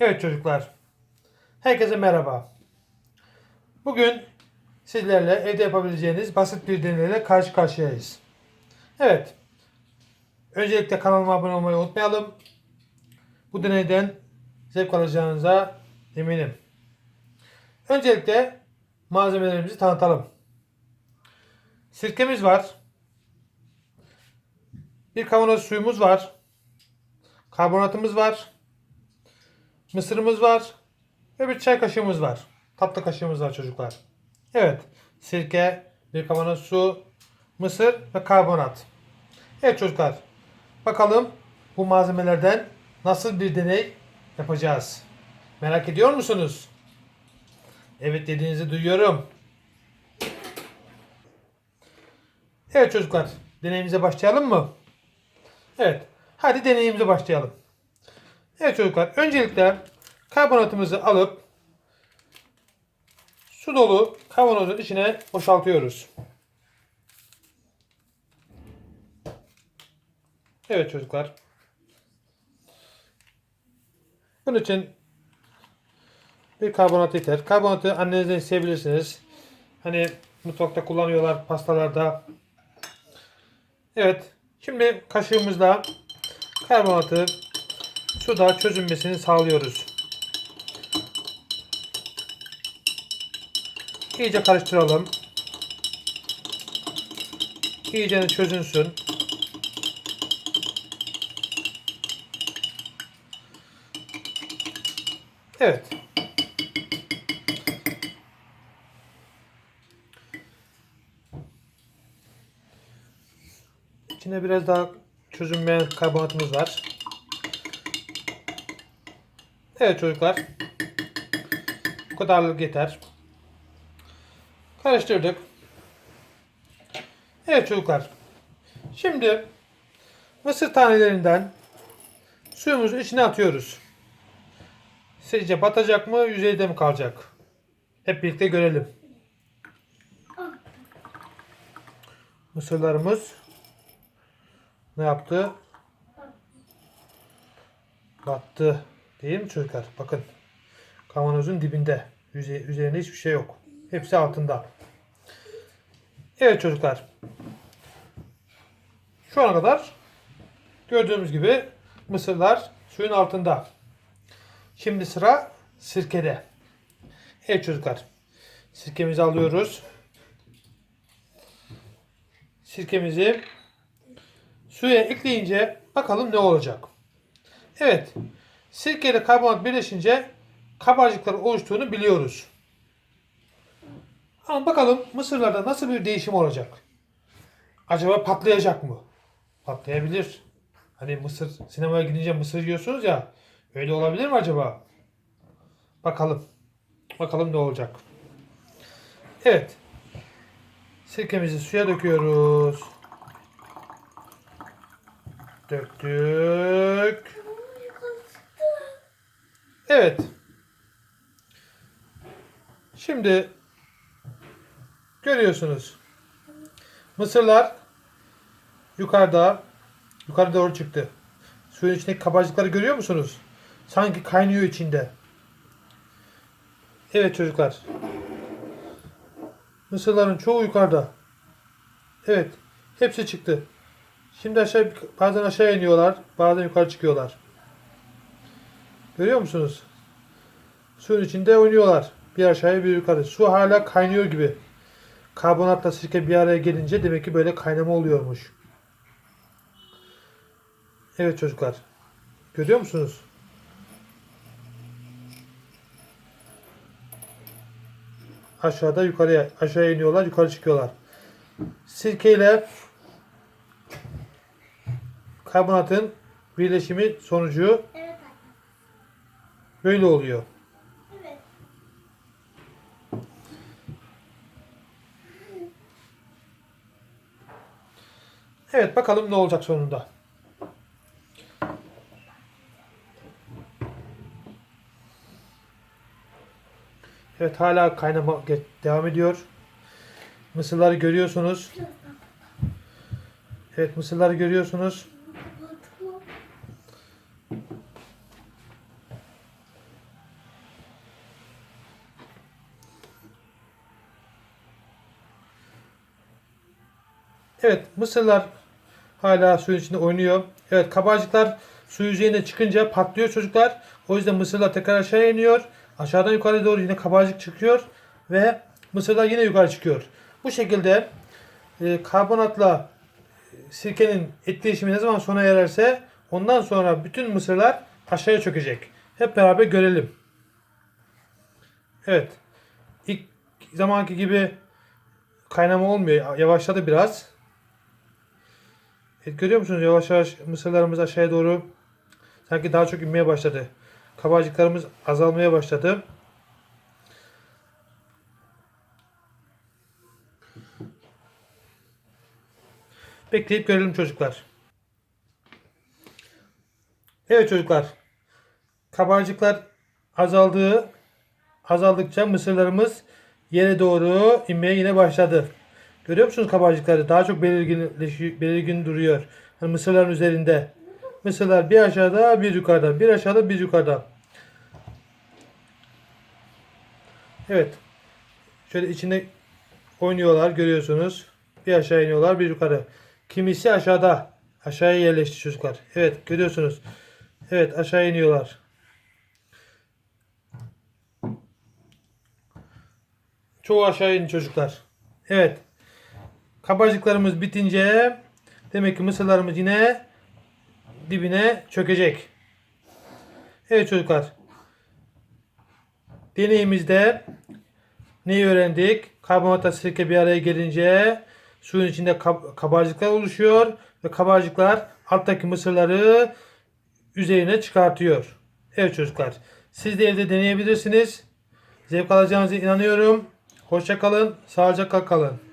Evet çocuklar. Herkese merhaba. Bugün sizlerle evde yapabileceğiniz basit bir deneyle karşı karşıyayız. Evet. Öncelikle kanalıma abone olmayı unutmayalım. Bu deneyden zevk alacağınıza eminim. Öncelikle malzemelerimizi tanıtalım. Sirkemiz var. Bir kavanoz suyumuz var. Karbonatımız var. Mısırımız var. Ve bir çay kaşığımız var. Tatlı kaşığımız var çocuklar. Evet. Sirke, bir kavanoz su, mısır ve karbonat. Evet çocuklar. Bakalım bu malzemelerden nasıl bir deney yapacağız. Merak ediyor musunuz? Evet dediğinizi duyuyorum. Evet çocuklar. Deneyimize başlayalım mı? Evet. Hadi deneyimize başlayalım. Evet çocuklar. Öncelikle karbonatımızı alıp su dolu kavanozun içine boşaltıyoruz. Evet çocuklar. Bunun için bir karbonat yeter. Karbonatı annenizden isteyebilirsiniz. Hani mutfakta kullanıyorlar pastalarda. Evet. Şimdi kaşığımızla karbonatı suda çözünmesini sağlıyoruz. İyice karıştıralım. İyice çözünsün. Evet. İçine biraz daha çözünmeyen karbonatımız var. Evet çocuklar. Bu kadarlık yeter. Karıştırdık. Evet çocuklar. Şimdi mısır tanelerinden suyumuzu içine atıyoruz. Sizce batacak mı, yüzeyde mi kalacak? Hep birlikte görelim. Mısırlarımız ne yaptı? Battı. Değil mi çocuklar? Bakın. Kavanozun dibinde. Yüzey, üzerinde hiçbir şey yok. Hepsi altında. Evet çocuklar. Şu ana kadar gördüğümüz gibi mısırlar suyun altında. Şimdi sıra sirkede. Evet çocuklar. Sirkemizi alıyoruz. Sirkemizi suya ekleyince bakalım ne olacak. Evet. Sirke ile karbonat birleşince kabarcıklar oluştuğunu biliyoruz. Ama bakalım mısırlarda nasıl bir değişim olacak? Acaba patlayacak mı? Patlayabilir. Hani mısır sinemaya gidince mısır yiyorsunuz ya. Öyle olabilir mi acaba? Bakalım. Bakalım ne olacak. Evet. Sirkemizi suya döküyoruz. Döktük. Evet. Şimdi görüyorsunuz. Mısırlar yukarıda yukarı doğru çıktı. Suyun içindeki kabarcıkları görüyor musunuz? Sanki kaynıyor içinde. Evet çocuklar. Mısırların çoğu yukarıda. Evet. Hepsi çıktı. Şimdi aşağı bazen aşağı iniyorlar, bazen yukarı çıkıyorlar. Görüyor musunuz? Suyun içinde oynuyorlar. Bir aşağıya bir yukarı. Su hala kaynıyor gibi. Karbonatla sirke bir araya gelince demek ki böyle kaynama oluyormuş. Evet çocuklar. Görüyor musunuz? Aşağıda yukarıya aşağıya iniyorlar, yukarı çıkıyorlar. Sirke ile karbonatın birleşimi sonucu böyle oluyor. Evet bakalım ne olacak sonunda. Evet hala kaynama devam ediyor. Mısırları görüyorsunuz. Evet mısırları görüyorsunuz. Evet mısırlar hala suyun içinde oynuyor. Evet kabarcıklar su yüzeyine çıkınca patlıyor çocuklar. O yüzden mısırlar tekrar aşağı iniyor. Aşağıdan yukarı doğru yine kabarcık çıkıyor. Ve mısırlar yine yukarı çıkıyor. Bu şekilde e, karbonatla sirkenin etkileşimi ne zaman sona ererse ondan sonra bütün mısırlar aşağıya çökecek. Hep beraber görelim. Evet. İlk zamanki gibi kaynama olmuyor. Yavaşladı biraz. Görüyor musunuz? Yavaş yavaş mısırlarımız aşağıya doğru sanki daha çok inmeye başladı. Kabarcıklarımız azalmaya başladı. Bekleyip görelim çocuklar. Evet çocuklar. Kabarcıklar azaldığı azaldıkça mısırlarımız yere doğru inmeye yine başladı. Görüyor musunuz kabarcıkları? Daha çok belirgin, belirgin duruyor. Hani mısırların üzerinde. Mısırlar bir aşağıda bir yukarıda. Bir aşağıda bir yukarıda. Evet. Şöyle içinde oynuyorlar görüyorsunuz. Bir aşağı iniyorlar bir yukarı. Kimisi aşağıda. Aşağıya yerleşti çocuklar. Evet görüyorsunuz. Evet aşağı iniyorlar. Çoğu aşağı indi çocuklar. Evet. Kabarcıklarımız bitince demek ki mısırlarımız yine dibine çökecek. Evet çocuklar. Deneyimizde neyi öğrendik? Karbonatla sirke bir araya gelince suyun içinde kab- kabarcıklar oluşuyor ve kabarcıklar alttaki mısırları üzerine çıkartıyor. Evet çocuklar. Siz de evde deneyebilirsiniz. Zevk alacağınıza inanıyorum. Hoşça kalın. Sağlıcakla kalın.